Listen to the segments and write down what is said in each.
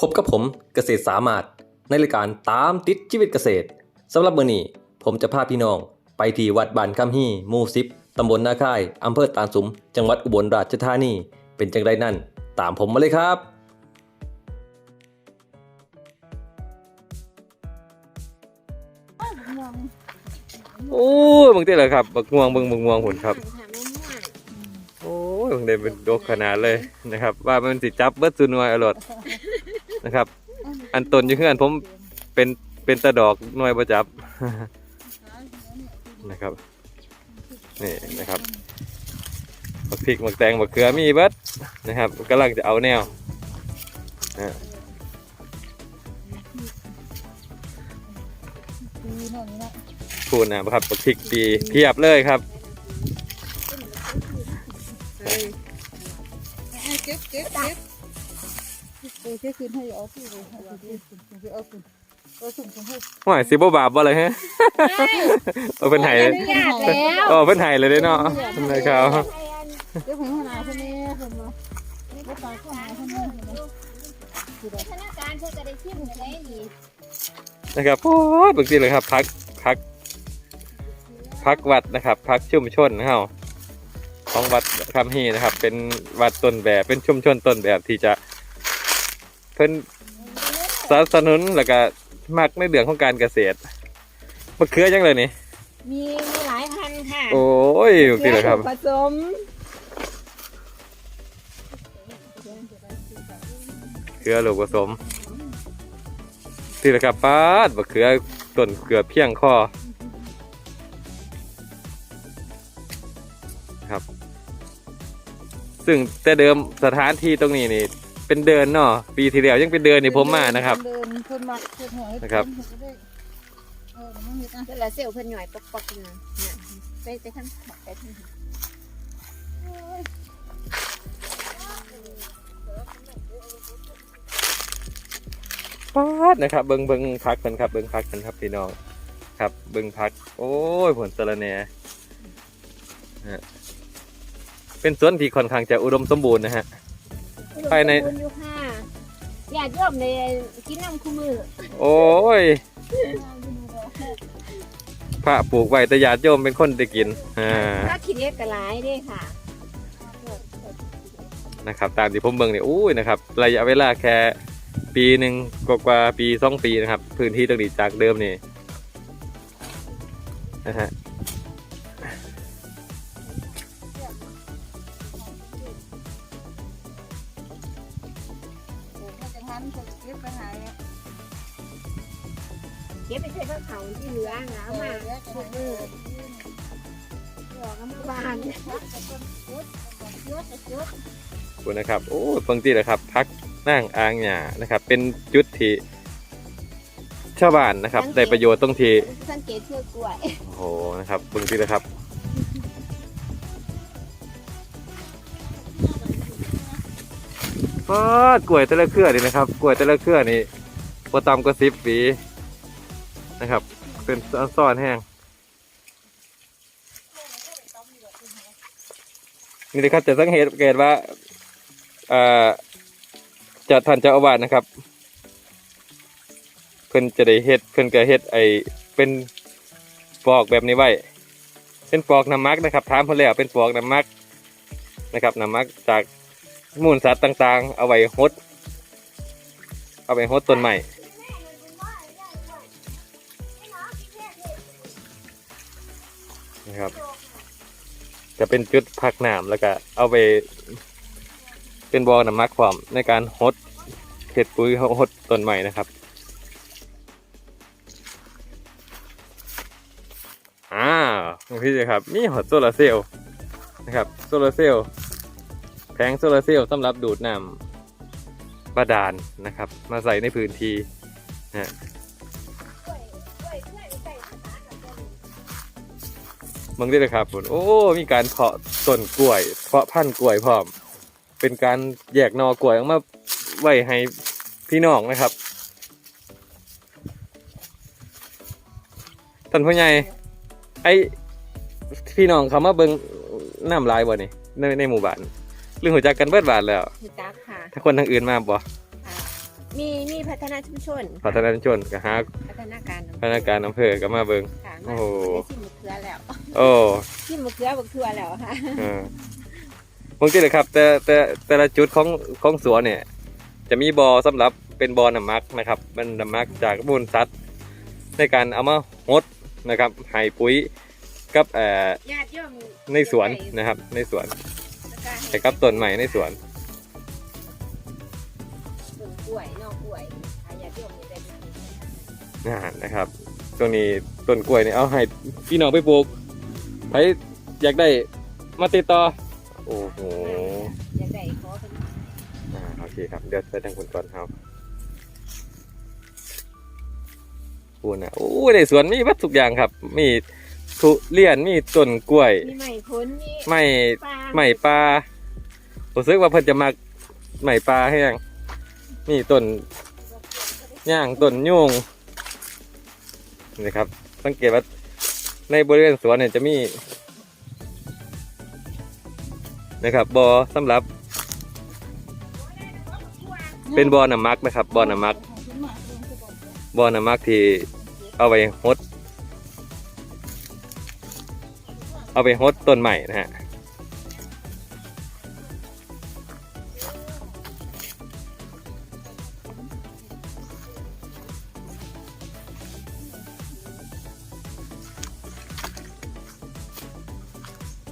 พบกับผมเกษตรสามารถในรายการตามติดชีวิตเกษตรสำหรับมื้อนี้ผมจะพาพี่น้อง ไปที่วัดบ้านคำฮี่หมู่สิบตำบลนาค่ายอำเภอตาลสุม จังหวัดอุบลราชธานีเป็นจังไรนั่น ตามผมมาเลยครับโอ้ยบางทีเลยครับบักม่วงเบิ่งบักม่วงหุ่นครับโอ้ยเบิ่งได้เป็นดกขนาดเลยนะครับ ว่ามันสิจับเบิดซุหน่วยอรด นะครับ อันตนอยู่เฮือนผมเป็นเป็นตะดอกหน่วยประจับนะครับนี่นะครับบักพริกบักแตงบักเขือมีเบิดนะครับกำลังจะเอาแนวอะพูดนะครับบักพริกปีเพียบเลยครับเก็บเก็บเก็บ ออเก็บคืนให้เอาคืนเลยให้เอาคืนให้เอาคืนเอาส่งส่งให้ห่วยสิบ่บาปบ่เลยฮะเอาเพิ่นไห้อนุญาตแล้วเออเพิ่นไห้เลยเด้เนาะนะครับเก็บให้หัวหน้าคนนี้คนมาไม่ตายก็หาคนนี้คนนี้ธนาคารเพื่อจะได้ชิมได้ดีนะครับโอ้ยบางทีเลยครับพักพัก พักวัดนะครับ พักชุมชนเฮาของวัดคำฮีนะครับ เป็นวัดต้นแบบเป็นชุมชนต้นแบบที่จะเพิ่นสนับสนุนแล้วก็มักในเรื่องของการเกษตรมะเขือจังเลยนี่มีมีหลายพันธุ์ค่ะโอ้ยบางทีเลยครับผสมเกลือลูกผสมนี่แหละครับป้าดบะเขือต้นเกลือเพียงคอครับ ซึ่งแต่เดิมสถานที่ตรงนี้นี่ เป็นเดินเนาะปีที่แล้วยังเป็นเดินนี่ผมมานะครับ เดินคนมาคนหอยนะครับ เออมันมีอะเวลาเซลล์เพิ่นหน่อยปอกปอกๆนะเนี่ยไปไปทางไปทางป้าดนะครับ เบิงเบิงพักกันครับ เบิงพักกันครับพี่น้องครับ เบิงพัก โอ้ยผลสะระแหน่ฮะเป็นสวนที่ค่อนข้างจะอุดมสมบูรณ์นะฮะ ภายใน อุดมสมบูรณ์อยู่ค่ะญาติโยมในกินน้ำคู่มือโอ้ย พระปลูกไว้แต่ญาติโยมเป็นคนได้กินอ่าถ้าคิดเล็กก็หลายเด้ค่ะนะครับ ตามที่ผมเบิ่งเนี่ยอุ้ยนะครับระยะเวลาแค่ปีหนึ่งกว่าๆปีสองปีนะครับ พื้นที่ตรงนี้จากเดิมนี่นะฮะจะ คุณนะครับโอ้ยบางทีนะครับพักนั่งอ่างหญ้านะครับ เป็นจุดที่ชาวบ้านนะครับ ได้ประโยชน์ตรงที่สังเกตเชือกกล้วยโอ้โหนะครับเบึงทีนะครับฟาดกล้วยแต่ละเครือนี่นะครับกล้วยแต่ละเครือนี่พอตำก็สิบปีนะครับ เป็นซ่อนๆแห้ง นี่เลยครับจะสังเกตเกตว่าเอ่อจะท่านเจ้าอาวาสนะครับ เพิ่นจะได้เฮ็ดเพิ่นก็เฮ็ดไอเป็นปอกแบบนี้ไว้เป็นปอกน้ำมักนะครับถามเพิ่นแล้วเป็นปอกน้ำมักนะครับน้ำมักจากมูลสัตว์ต่างๆ เอาไว้หดเอาไว้หดต้นใหม่ จะเป็นจุดพักน้ำแล้วก็เอาไป เป็นบอน้ำมักความในการหดเห็ดปุ๋ยหดต้นใหม่นะครับอ่าพี่เลยครับมีหอดโซลาร์เซลล์นะครับโซลาร์เซลล์แผงโซลาร์เซลล์สำหรับดูดน้ำบาดาลนะครับ มาใส่ในพื้นที่นะ มึงได้เลยครับผมโอ้ มีการเพาะต้นกล้วย เพาะพันธุ์กล้วยพร้อม เป็นการแยกหนอกล้วยออกมาไว้ให้พี่น้องนะครับท่านผู้ใหญ่ไอพี่น้องเขามาเบิ่งน้ำลายบ่นี่ในในหมู่บ้านเรื่องหัวจักกันเบิดบาทแล้ว คือจักค่ะถ้าคนทางอื่นมาบ่ค่ะมีมีพัฒนาชุมชนพัฒนาชุมชนก็หาพัฒนาการพนักงานอำเภอก็มาเบิงค่ะโอ้ มาโหได้ชิมมะเขือแล้ว โอ้ชิมมะเขือบักทั่วแล้วค่ะเออผมคิดเลยครับ แต่แต่แต่ละจุดของของสวนเนี่ย จะมีบอ่อสำหรับเป็นบอ่อน้ำมักนะครับเป็นน้ำมักจากมูลสัตว์ในการเอามาหดนะครับให้ปุ๋ยกับเอ่อญาติโยมในสวนนะครับ ในสวนแล้วก็ให้กับต้นใหม่ในสวนต้นกล้วยนอกกล้วยให้ญาติโยมได้ไปกินอ่านะครับช่วงนี้ต้นกล้วยเนี่ยเอาให้พี่น้องไปปลูก ไปอยากได้มาติดต่อ โอ้โหอยากได้ขอเป็นอ่าโอเคครับ เดี๋ยวไปทางคุณก่อนครับพูดนะโอ้ในสวนมีวัตถุกอย่างครับ มีทุเรียนมีต้นกล้วย มีไม้ผลมีไม้ปลาไม้ปลาผมซึกว่าเพิ่นจะมักไม้ปลาให้ยังมีต้นย่างต้นยุ่งนี่ครับ สังเกตว่า ในบริเวณสวนเนี่ยจะมี นะครับบอ่อสำหรับ เป็นบ่อน้ำมักนะครับบ่อน้ำมักบ่อน้ำมักที่เอาไปฮดเอาไปฮดต้นใหม่นะฮะ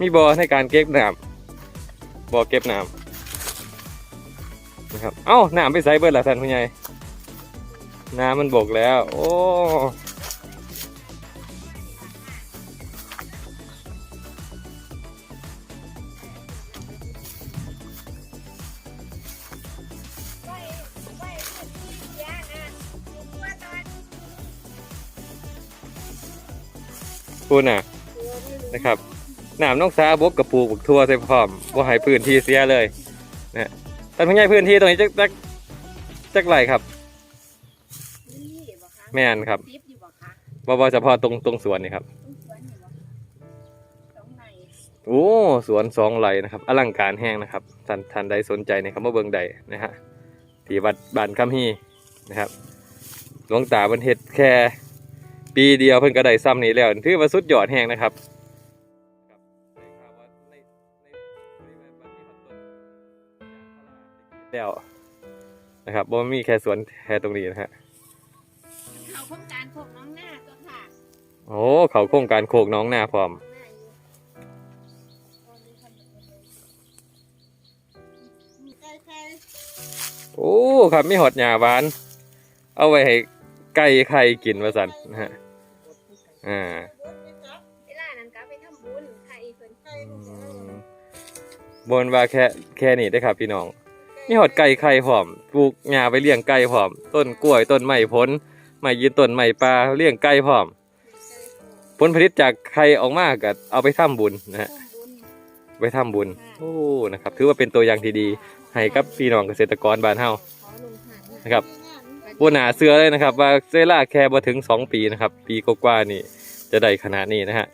มีบ่อในการเก็บน้ำบ่อเก็บน้ำนะครับ เอ้าน้ำไปใส่เบิดละท่านผู้ใหญ่น้ำมันบกแล้ว โอ้พูดน่ะนะครับ น้ำนกสาบกกระปูกบักทั่วใส่พร้อมบ่ให้พื้นที่เสียเลยนะฮะแต่พงใหญ่พื้นที่ตรงนี้จักจักจักไรครับนี่บ่คะแม่นครับซิปอยู่บ่คะบ่บ่เฉพาะตรงตรงสวนนี่ครับต้นสวนอยู่บ่สองในโอ้สวนสองไร่นะครับอลังการแห้งนะครับท่านท่านใดสนใจในคำว่าเบิงใดนะฮะที่วัดบ้านคำฮีนะครับหลวงตาเพิ่นเฮ็ดแค่ ปีเดียวเพิ่นก็ได้ซ้ำนี้แล้วถือว่าสุดยอดแห้งนะครับ แล้วนะครับบ่มีแค่สวนแค่ตรงนี้นะฮะเขาโครงการพวกน้องหน้าตัวค่ะโอ้เขาโครงการโคกน้องนาพร้อมใกล้ใกล้โอ้ครับมีหอดหญ้าหวาน เอาไว้ให้ไก่ไข่กินว่าสันนะฮะอ่าเวลานั้นก็ไปทำบุญใครเพิ่นบนว่าแค่แค่นี้ได้อครับพี่น้อง มีหอดไก่ไข่พร้อมปลูกหญ้าไปเลี้ยงไก่พร้อม ต้นกล้วยต้นไม้ผลไม้ยืนต้นไม้ปลาเลี้ยงไก่พร้อม ผลผลิตจากไข่ออกมาก็เอาไปทำบุญนะฮะไปทำบุญโอ้นะครับ ถือว่าเป็นตัวอย่างที่ดีให้กับพี่น้องเกษตรกรบ้านเฮานะครับบนหนาเสือเลยนะครับ ว่าเซล่าแค่มาถึงสองปีนะครับ ปีกว่าๆนี่จะได้ขนาดนี้นะฮะ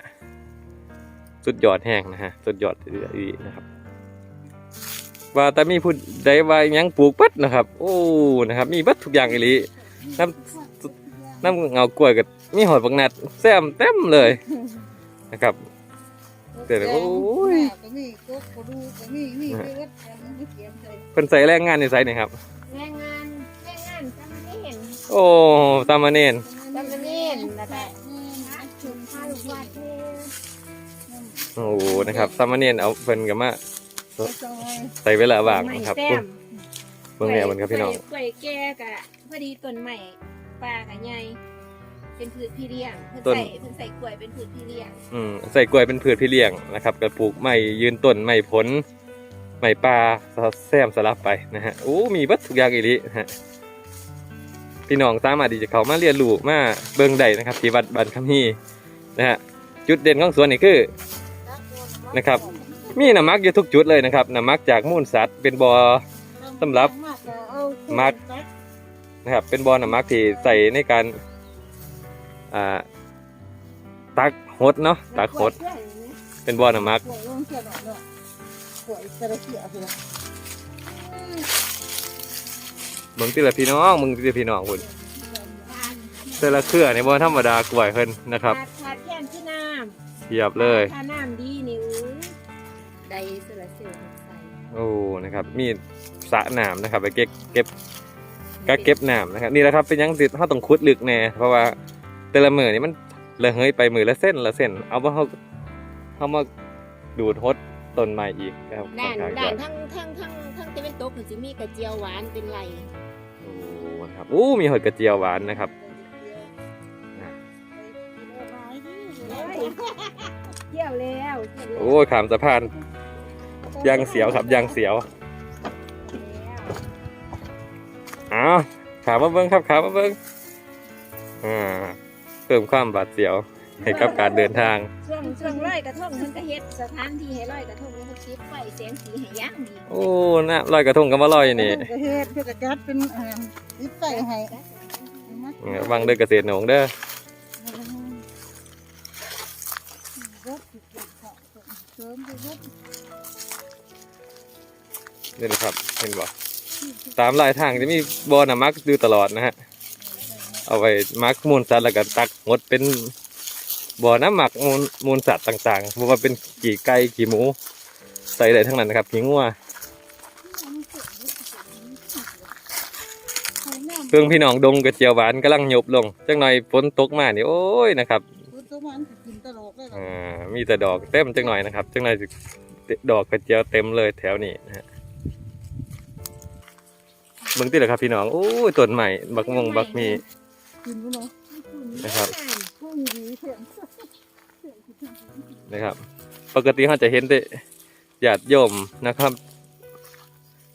สุดยอดแห้งนะฮะสุดยอดอีนะครับ ว่าแต่มีผู้ใดว่าหยังปลูกปัดนะครับ โอ้นะครับ มีบัดทุกอย่างอีหลีน้ำน้ำเงากล้วยกับมีหอยบักนัดแซมเต็มเลยนะครับเดี๋ยวโอ้ยก็มีก็กระดูกก็มีมีไปวัดกันไม่เขียนใส่เพิ่นใส่แรงงานในไซนี่ครับแรงงานแรงงานจำไม่เห็นโอ้ตามมาเนนจำไม่เห็นแล้วแต่ชุมพาลูกวัดเนี่ยโอ้นะครับตามมาเนนเอาเพิ่นกับมา ซอยใส่เวลาว่างนะครับไม้คุณแต้มเบิ่งแม่มันครับพี่น้องกล้วยแก่กะพอดีต้นใหม่ปลากะใหญ่เป็นพืชพี่เลี้ยงเพิ่นต้นใส่เพิ่นใส่กล้วยเป็นพืชพี่เลี้ยงอืมใส่กล้วยเป็นพืชพี่เลี้ยงนะครับกระปลูกไม้ยืนต้นไม้ผลไม้ปลาแซมสลับไปนะฮะโอ้มีวัตถุกอย่างอีหลีนะฮะพี่น้องสามารถที่จะเข้ามาเรียนรู้มาเบิ่งได้นะครับที่วัดบ้านคำฮีนะฮะจุดเด่นของสวนนี่คือนะครับ มีน้ำมักอยู่ทุกจุดเลยนะครับน้ำมักจากมูลสัตว์เป็นบ่อสำหรับมัดนะครับ เป็นบ่อน้ำมักที่ใส่ในการอ่าตักหดเนาะตักหด เป็นบ่อน้ำมักกล้วยลงเสียดอกเนาะกล้วยกระเทียมเสียมึงติละพี่น้องมึงติละพี่น้องคุณแต่ละเครือนี่บ่ธรรมดากล้วยเพิ่นนะครับขาดขาดแค่นที่น้เทียบเลยำถ้าน้ำดีนี่อู้ ได้โซลาร์เซลล์ใส่โอ้นะครับ มีสระน้ำนะครับไปเก็บเก็บก็เก็บน้ำนะครับนี่แหละครับเป็นหยังสิเขาต้องขุดลึกแน่เพราะว่าแต่ละมือนี่มันระเหยไปมือละเส้นละเส้น เอาว่าเขาเขามาดูดฮดต้นไม้อีกนะครับด้านค่อนข้ด้านงจะทั้งทั้งทั้งทั้งตะวันตกก็สิมีกระเจียวหวานเป็นไรโอ้นะครับโอ้มีหอยกระเจียวหวานนะครับเที่ยวแล้วเที่ยวแล้วโอ้ยขามสะพาน ยางเสียวครับยางเสียวอ้าวขามมาเบิ้งครับขามมาเบิ้งอ่าเพิ่มความบาดเสียวให้กับการเดินทาง ช่วงช่วงร้อยกระทงมันก็เฮ็ดสถานที่ให้ร้อยกระทงมันก็คิดไฟเสียงสีให้ย่างดีโอ้น่าลอยกระทงกับว่าลอยนี่ก็เฮ็ดเพื่อกระจัดเป็นอ่าติดใส่ให้วางเด้อเกษตรหนองเด้อเสริมไปรถ นี่นะครับ เห็นบ่ตามลายทางจะมีบอนะมักดูตลอดนะฮะ เอาไว้มักมูลสัตว์แล้วก็ตักงดเป็นบ่อน้ำหมักมูลมูลสัตว์ต่างๆบ่ว่าเป็นกี่ไก่กี่หมู ใส่ได้ทั้งนั้นนะครับขี้งัวเพิ่งพี่น้องดงกระเจียวหวานกำลังหยบลงจังหน่อยฝนตกมานี่โอ้ยนะครับคุณตัวมันสิกินตลอดเลยล่ะอ่ามีแต่ดอกเต็มจังหน่อยนะครับจังหน่อยสิดอกกระเจียวเต็มเลยแถวนี้นะฮะ เบิ่งติเลยครับพี่น้องโอ้ยต้นใหม่บักมงบักมีกินบ่เนาะนะครับนะครับ ปกติเขาจะเห็นแต่ญาติโยมนะครับ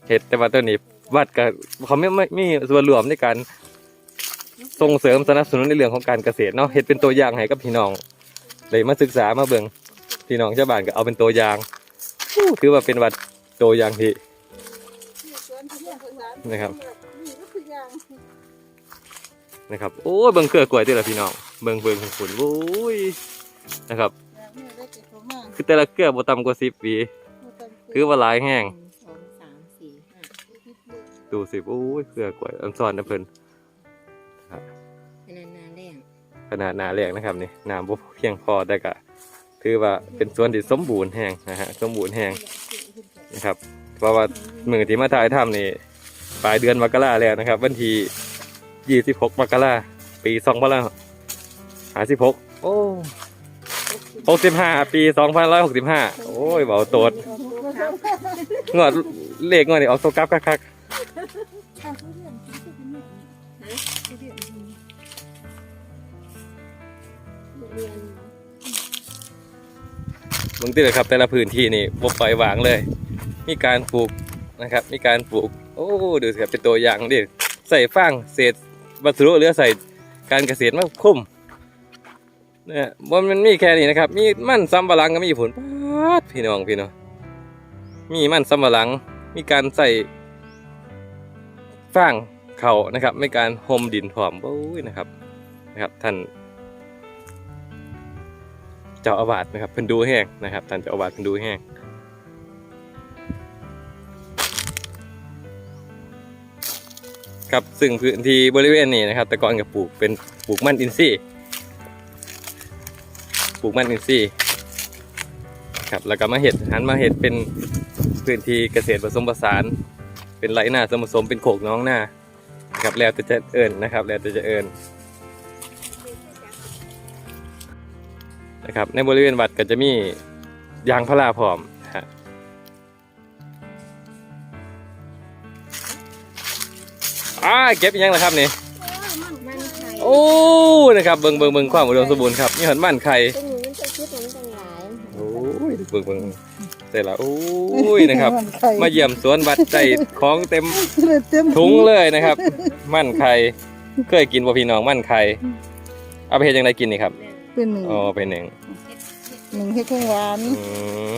เห็ดแต่ว่าตัวนี้วัดกับเขาไม่ไม่ไม่มีส่วนรวมในการส่งเสริมสนับสนุนในเรื่องของการเกษตรเนาะเห็ดเป็นตัวอย่างให้กับพี่น้องเลยมาศึกษามาเบิ่งพี่น้องชาวบ้านก็เอาเป็นตัวอย่างถือว่าเป็นวัดตัวอย่างที่ นะครับนี่ก็คืออย่างนะครับโอ้ยเบิ่งเครือกล้วยที่ละพี่น้องเบิ่งเบิ่งขุนโอ้ยนะครับอย่างนี้ได้เก็บของมาคือแต่ละเครือบ่ต่ำกว่าสิบปีคือว่าหลายแห้งหนึ่งสองสามสี่ห้าดูสิโอ้ยเครือกล้วยอันซ้อนนะเพิ่นอันนั้นนาแรงขนาดหนาแรกนะครับนี่น้ำบ่เพียงพอแต่ก็ถือว่าเป็นสวนที่สมบูรณ์แห้งนะฮะสมบูรณ์แห้งนะครับ เพราะว่ามือที่มาถ่ายทำนี่ ปลายเดือนมกราแล้วนะครับ วันที่26มกราปี2556โอ้65ปี2565โอ้ยเบาโตดงวดเลขงวดนี่ออกตัวกลับคักๆเรียนเบิ่งติเลยครับแต่ละพื้นที่นี่บ่ปล่อยวางเลย มีการปลูกนะครับ มีการปลูก โอ้ดูสิครับเป็นตัวอย่างดิใส่ฟางเศษวัสดุเหลือใส่การเกษตรมาคุ้มเนี่ยบ่มันมีแค่นี้นะครับ มีมันสำปะหลังก็มีผลป๊าดพี่น้องพี่น้องมีมันสำปะหลัง มีการใส่ฟางเขานะครับไม่การห่มดินพร้อมโอ้ยนะครับนะครับ ท่านเจ้าอาวาสนะครับเพิ่นดูแห้งนะครับ ท่านเจ้าอาวาสเพิ่นดูแห้ง ครับซึ่งพื้นที่บริเวณนี้นะครับ แต่ก่อนก็ปลูกเป็นปลูกมันอินทรีย์ปลูกมันอินทรีย์ครับแล้วก็มาเห็ดหันมาเห็ดเป็นพื้นที่เกษตรผสมผสาน เป็นไรหน้าสมผสมเป็นโขกน้องหน้าครับแล้วแต่จะเอิญนะครับ แล้วแต่จะเอิญนะครับในบริเวณวัดก็จะมียางพาราพร้อม อ่าเก็บอีกอยังละครับนี่มันไข่โอ้นะครับเบิ่งเบิ่งเบิ่งความอุดมสมบูรณ์ครับนี่หันมันไข่ตรงนี้มันจะคิดมันตั้งหลายโอ้ยเบิ่งเบิ่งเสร็จแล้วโอ้ยนะครับ มาเยี่ยมสวนวัดใจของเต็มเต็มถุงเลยนะครับ มันไข่เคยกินบ่พี่น้องมันไข่เอาไปเฮ็ดยังไงกินนี่ครับเป็นหนึ่งอ๋อเป็นหนึ่งหนึ่งเฮ็ดของหวานอืม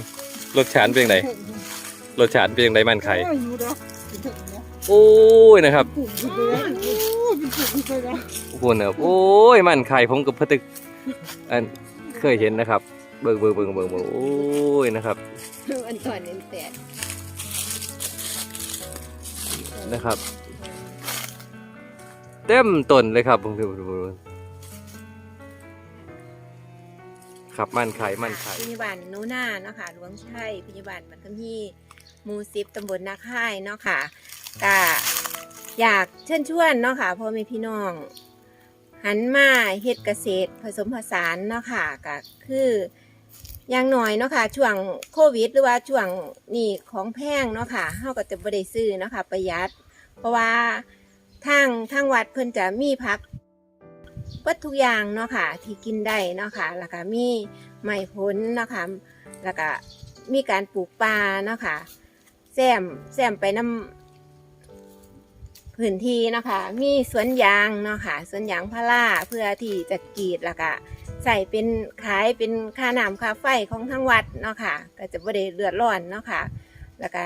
รสชาติเป็นยังไงรสชาติเป็นยังไงมันไข่ โอ้ยนะครับปลูกอยู่เลยโอ้ยเป็นปลูกอยู่เลยนะโอ้โหเนอโอ้ยมันไข่ผมกับพะตึกอันเคยเห็นนะครับ เบิ่งเบิ่งเบิ่งเบิ่งเบิ่งโอ้ยนะครับอันก่อนเน้นแตกนะครับ เต็มต้นเลยครับผมดูดูดูครับมันไข่มันไข่พยาบาลโนนาเนาะค่ะหลวงชัยพยาบาลบันคำฮีมูซิบตำบลนาค่ายเนาะค่ะ ก็อยากเชิญชวนเนาะค่ะพ่อแม่พี่น้อง หันมาเฮ็ดเกษตรผสมผสานเนาะค่ะก็คืออย่างหน้อยเนาะค่ะช่วงโควิด หรือว่าช่วงนี่ของแพงเนาะค่ะเฮาก็จะบ่ได้ซื้อเนาะค่ะประหยัด เพราะว่าทางทางวัดเพิ่นจะมีพักเปิดทุกอย่างเนาะค่ะที่กินได้เนาะค่ะแล้วก็มีไม้ผลเนาะค่ะแล้วก็มีการปลูกป่าเนาะค่ะแซมแซมไปน้ำ พื้นที่เนาะค่ะมีสวนยางเนาะค่ะสวนยางพาราเพื่อที่จะกรีดแล้วก็ใส่เป็นขายเป็นค่าน้ำค่าไฟของทั้งวัดเนาะค่ะ ก็จะบ่ได้เดือดร้อนเนาะค่ะ แล้วก็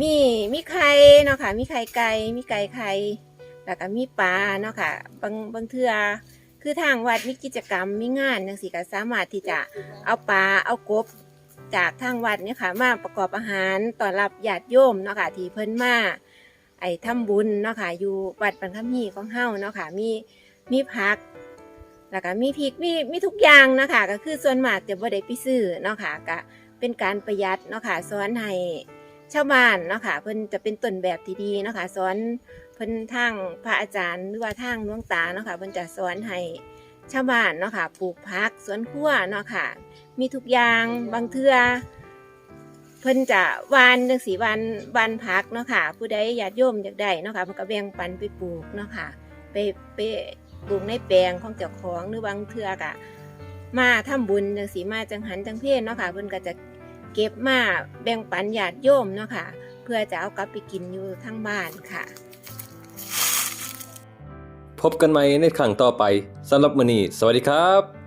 มีมีไข่เนาะค่ะ มีไข่ไก่ มีไก่ไข่ แล้วก็มีปลาเนาะค่ะ บางบางเทือคือทางวัดมีกิจกรรมมีงานจังซี่ก็สามารถที่จะเอาปลาเอากบจากทางวัดเนี่ยค่ะมาประกอบอาหารต้อรับญาติโยมเนาะค่ะที่เพิ่นมา ไอ้ทำบุญเนาะค่ะอยู่วัดปันคำฮีของเฮาเนาะค่ะมีมีผักแล้วก็มีพริกมีมีทุกอย่างเนาะค่ะก็คือส่วนมากจะบ่ได้ไปซื้อเนาะค่ะก็เป็นการประหยัดเนาะค่ะสอนให้ชาวบ้านเนาะค่ะเพิ่นจะเป็นต้นแบบที่ดีเนาะค่ะสอนเพิ่นทางพระอาจารย์หรือว่าทางหลวงตาเนาะค่ะเพิ่นจะสอนให้ชาวบ้านเนาะค่ะปลูกผักสวนครัวเนาะค่ะมีทุกอย่างบางเทื่อ เพิ่นจะวานจังสีวานวานผักเนาะค่ะ ผู้ใดญาติโยมอยากได้เนาะค่ะมันก็แบ่งปันไปปลูกเนาะค่ะไปไปปลูกในแปลงของเจ้าของหรือบางเทื่อกะมาทำบุญจังสีมาจังหันจังเพศเนาะค่ะเพิ่นก็จะเก็บมาแบ่งปันญาติโยมเนาะค่ะ เพื่อจะเอากลับไปกินอยู่ทั้งบ้านค่ะ พบกันใหม่ในครั้งต่อไปสำหรับมื้อนี้สวัสดีครับ